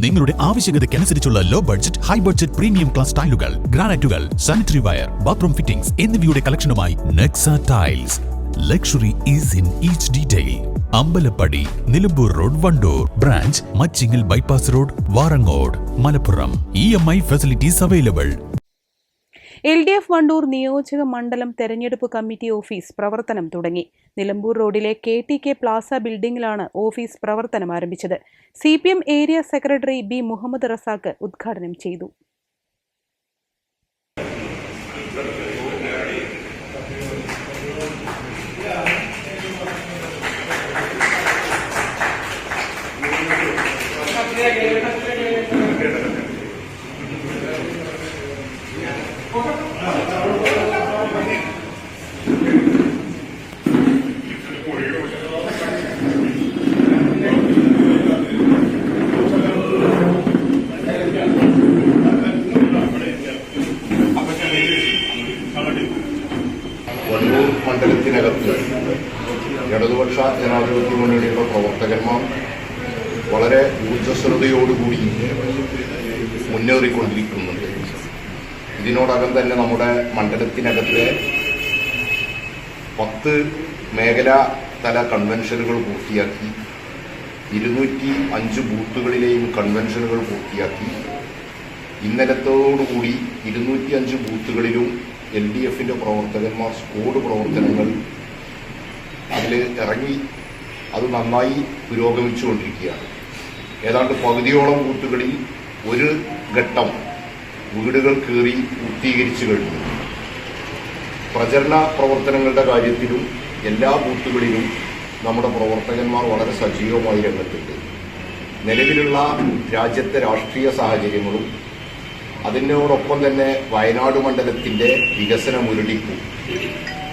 നിങ്ങളുടെ ആവശ്യകതയ്ക്കനുസരിച്ചുള്ള low budget high budget premium class ടൈലുകൾ ഗ്രാനൈറ്റുകൾ സാനിറ്ററി വയർ ബാത്റൂം ഫിറ്റിംഗ്സ് എന്നിവയുടെ കളക്ഷനുമായി Nexa tiles luxury is in each detail Ambalappadi Nilambur road Wandoor branch Machingal bypass road Warangode Malappuram. E M I facilities available L D F Wandoor നിയോജക മണ്ഡലം തെരഞ്ഞെടുപ്പ് committee office പ്രവർത്തനം തുടങ്ങി. നിലമ്പൂർ റോഡിലെ K T K plaza ബിൽഡിംഗിലാണ് office പ്രവർത്തനം ആരംഭിച്ചത്. C P M area secretary B Muhammad Razak ഉദ്ഘാടനം ചെയ്തു. വണ്ടൂർ മണ്ഡലത്തിനകത്ത് ഇടതുപക്ഷ ജനാധിപത്യ മുന്നണിയുടെ പ്രവർത്തകന്മാർ വളരെ ഊർജസ്വലതയോടുകൂടി മുന്നേറിക്കൊണ്ടിരിക്കുന്നുണ്ട്. ഇതിനോടകം തന്നെ നമ്മുടെ മണ്ഡലത്തിനകത്തെ പത്ത് മേഖലാ തല കൺവെൻഷനുകൾ പൂർത്തിയാക്കി ഇരുന്നൂറ്റി അഞ്ച് ബൂത്തുകളിലെയും കൺവെൻഷനുകൾ പൂർത്തിയാക്കി ഇന്നലത്തോടുകൂടി ഇരുന്നൂറ്റി അഞ്ച് ബൂത്തുകളിലും എൽ ഡി എഫിന്റെ പ്രവർത്തകന്മാർ സ്കൂഡ് പ്രവർത്തനങ്ങൾ അതിൽ ഇറങ്ങി അത് നന്നായി പുരോഗമിച്ചുകൊണ്ടിരിക്കുകയാണ്. ഏതാണ്ട് പകുതിയോളം ബൂത്തുകളിൽ ഒരു ഘട്ടം വീടുകൾ കയറി പൂർത്തീകരിച്ചു കഴിഞ്ഞു. പ്രചരണ പ്രവർത്തനങ്ങളുടെ കാര്യത്തിലും എല്ലാ ബൂത്തുകളിലും നമ്മുടെ പ്രവർത്തകന്മാർ വളരെ സജീവമായി രംഗത്തുണ്ട്. നിലവിലുള്ള രാജ്യത്തെ രാഷ്ട്രീയ സാഹചര്യങ്ങളും അതിനോടൊപ്പം തന്നെ വയനാട് മണ്ഡലത്തിന്റെ വികസന മുരടിപ്പും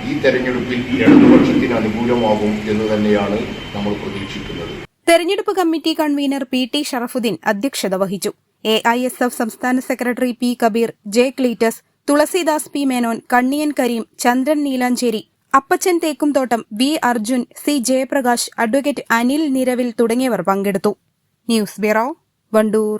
ഈ തെരഞ്ഞെടുപ്പിൽ ഇടതുപക്ഷത്തിന് അനുകൂലമാകും എന്ന് തന്നെയാണ് നമ്മൾ പ്രതീക്ഷിക്കുന്നത്. തെരഞ്ഞെടുപ്പ് committee convener P T Sharafudheen അധ്യക്ഷത വഹിച്ചു. എ ഐ എസ് എഫ് സംസ്ഥാന secretary P Kabeer J Cleetus Thulasidas P Menon Kanniyan Kareem Chandran Neelanchery Appachan Thekkumthottam V Arjun C Jayaprakash advocate Anil Niravil തുടങ്ങിയവർ പങ്കെടുത്തു. News bureau Wandoor.